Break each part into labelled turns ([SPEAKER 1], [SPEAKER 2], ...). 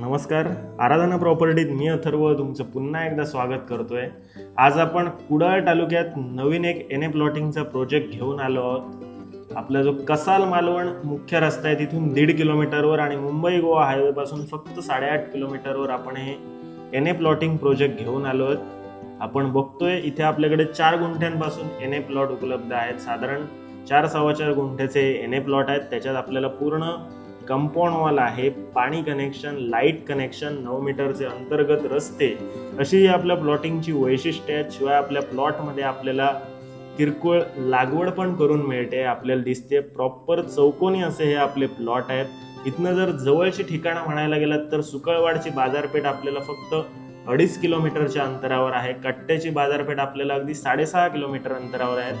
[SPEAKER 1] नमस्कार. आराधना प्रॉपर्टीत मी अथर्व तुमचं पुन्हा एकदा स्वागत करतोय. आज आपण कुडाळ तालुक्यात नवीन एक एन ए प्लॉटिंगचा प्रोजेक्ट घेऊन आलो आहोत. आपला जो कसाल मालवण मुख्य रस्ता आहे तिथून दीड किलोमीटरवर आणि मुंबई गोवा हायवेपासून फक्त साडेआठ किलोमीटरवर आपण हे एन ए प्लॉटिंग प्रोजेक्ट घेऊन आलो आहोत. आपण बघतोय इथे आपल्याकडे चार गुंठ्यांपासून एन ए प्लॉट उपलब्ध आहेत. साधारण चार सव्वा चार गुंठ्याचे एन ए प्लॉट आहेत. त्याच्यात आपल्याला पूर्ण कंपाऊंड वॉल आहे पाणी कनेक्शन लाइट कनेक्शन नऊ मीटरचे अंतर्गत रस्ते अशी ही आपल्या प्लॉटिंगची वैशिष्ट्य आहेत शिवाय आपल्या प्लॉटमध्ये आपल्याला किरकोळ लागवड पण करून मिळते आपल्याला दिसते प्रॉपर चौकोनी असे हे आपले प्लॉट आहेत. इथनं जर जवळची ठिकाणं म्हणायला गेलात तर सुकळवाडची बाजारपेठ आपल्याला फक्त अडीच किलोमीटरच्या अंतरावर आहे. कट्ट्याची बाजारपेठ आपल्याला अगदी साडेसहा किलोमीटर अंतरावर आहे.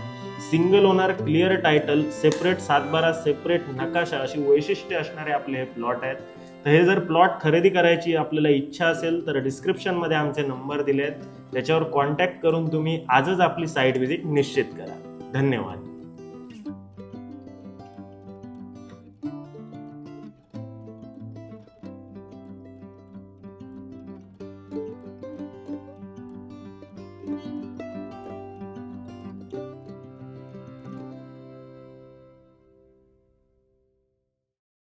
[SPEAKER 1] Single owner clear title separate सातबारा सेपरेट नकाशा अशी वैशिष्ट्ये असणारे आपले हे प्लॉट आहेत. तर हे जर प्लॉट खरेदी करायची आपल्याला इच्छा असेल तर डिस्क्रिप्शनमध्ये आमचे नंबर दिले आहेत त्याच्यावर कॉन्टॅक्ट करून तुम्ही आजच आपली साईट व्हिजिट निश्चित करा. धन्यवाद.